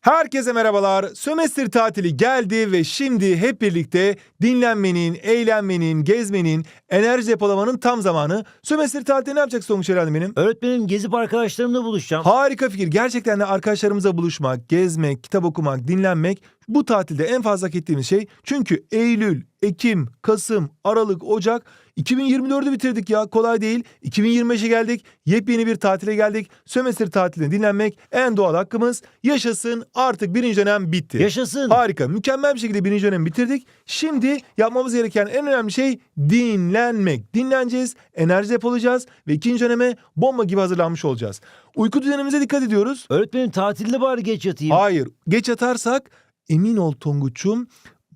Herkese merhabalar. Sömestr tatili geldi ve şimdi hep birlikte dinlenmenin, eğlenmenin, gezmenin, enerji depolamanın tam zamanı. Sömestr tatilinde ne yapacaksın Tonguç herhalde benim? Öğretmenim gezip arkadaşlarımla buluşacağım. Harika fikir. Gerçekten de arkadaşlarımızla buluşmak, gezmek, kitap okumak, dinlenmek bu tatilde en fazla hak ettiğimiz şey. Çünkü Eylül, Ekim, Kasım, Aralık, Ocak 2024'ü bitirdik ya kolay değil. 2025'e geldik. Yepyeni bir tatile geldik. Sömestr tatilinde dinlenmek en doğal hakkımız. Yaşasın artık birinci dönem bitti. Yaşasın. Harika. Mükemmel bir şekilde birinci dönemi bitirdik. Şimdi yapmamız gereken en önemli şey dinlenmek. Dinleneceğiz, enerji depolayacağız ve ikinci döneme bomba gibi hazırlanmış olacağız. Uyku düzenimize dikkat ediyoruz. Öğretmenim tatilde bari geç yatayım. Hayır. Geç yatarsak emin ol Tonguç'um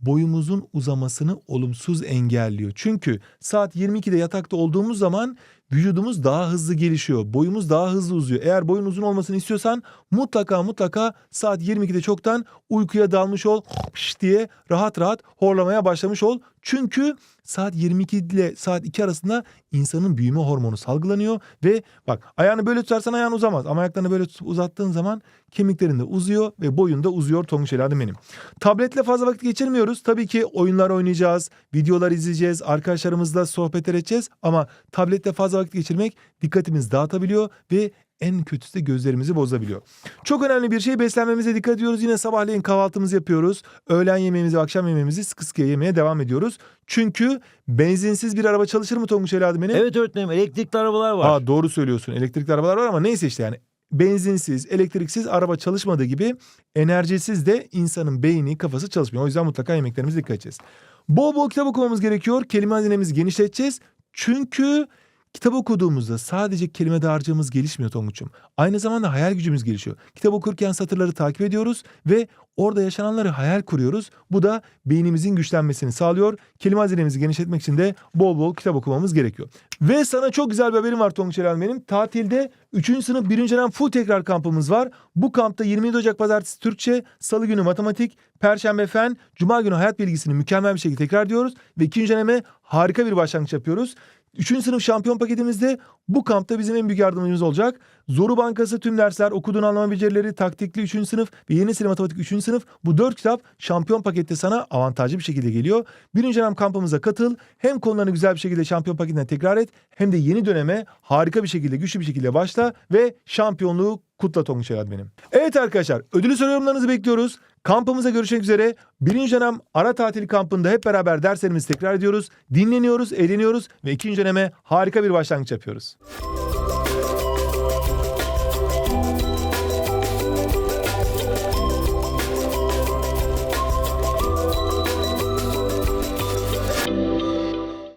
boyumuzun uzamasını olumsuz engelliyor. Çünkü saat 22'de yatakta olduğumuz zaman vücudumuz daha hızlı gelişiyor. Boyumuz daha hızlı uzuyor. Eğer boyun uzun olmasını istiyorsan mutlaka mutlaka saat 22'de çoktan uykuya dalmış ol diye rahat rahat horlamaya başlamış ol. Çünkü saat 22 ile saat 2 arasında insanın büyüme hormonu salgılanıyor ve bak ayağını böyle tutarsan ayağın uzamaz ama ayaklarını böyle tutup uzattığın zaman kemiklerin de uzuyor ve boyun da uzuyor Tonguç evladım benim. Tabletle fazla vakit geçirmiyoruz. Tabii ki oyunlar oynayacağız, videolar izleyeceğiz, arkadaşlarımızla sohbetler edeceğiz ama tablette fazla vakit geçirmek dikkatimizi dağıtabiliyor ve en kötüsü de gözlerimizi bozabiliyor. Çok önemli bir şey beslenmemize dikkat ediyoruz. Yine sabahleyin kahvaltımızı yapıyoruz. Öğlen yemeğimizi, akşam yemeğimizi sıkı sıkıya yemeye devam ediyoruz. Çünkü benzinsiz bir araba çalışır mı Tonguç evladım benim? Evet öğretmenim elektrikli arabalar var. Aa, doğru söylüyorsun. Elektrikli arabalar var ama neyse işte yani benzinsiz, elektriksiz araba çalışmadığı gibi enerjisiz de insanın beyni, kafası çalışmıyor. O yüzden mutlaka yemeklerimize dikkat edeceğiz. Bol bol kitap okumamız gerekiyor. Kelime hazinemizi genişleteceğiz. Çünkü kitap okuduğumuzda sadece kelime dağarcığımız gelişmiyor Tonguç'um. Aynı zamanda hayal gücümüz gelişiyor. Kitap okurken satırları takip ediyoruz ve orada yaşananları hayal kuruyoruz. Bu da beynimizin güçlenmesini sağlıyor. Kelime hazinemizi genişletmek için de bol bol kitap okumamız gerekiyor. Ve sana çok güzel bir haberim var Tonguç Eren benim. Tatilde 3. sınıf 1. dönem full tekrar kampımız var. Bu kampta 27 Ocak Pazartesi Türkçe, Salı günü matematik, Perşembe fen, Cuma günü hayat bilgisini mükemmel bir şekilde tekrar diyoruz. Ve 2. döneme harika bir başlangıç yapıyoruz. Üçüncü sınıf şampiyon paketimizde bu kampta bizim en büyük yardımcımız olacak. Zoru Bankası tüm dersler, okuduğun anlama becerileri, taktikli 3. sınıf ve yeni nesil matematik 3. sınıf. Bu 4 kitap şampiyon pakette sana avantajlı bir şekilde geliyor. Birinci dönem kampımıza katıl. Hem konularını güzel bir şekilde şampiyon paketinden tekrar et. Hem de yeni döneme harika bir şekilde, güçlü bir şekilde başla ve şampiyonluğu kutla Tonguç benim. Evet arkadaşlar ödülü soru yorumlarınızı bekliyoruz. Kampımıza görüşmek üzere. Birinci dönem ara tatil kampında hep beraber derslerimizi tekrar ediyoruz. Dinleniyoruz, eğleniyoruz ve ikinci döneme harika bir başlangıç yapıyoruz.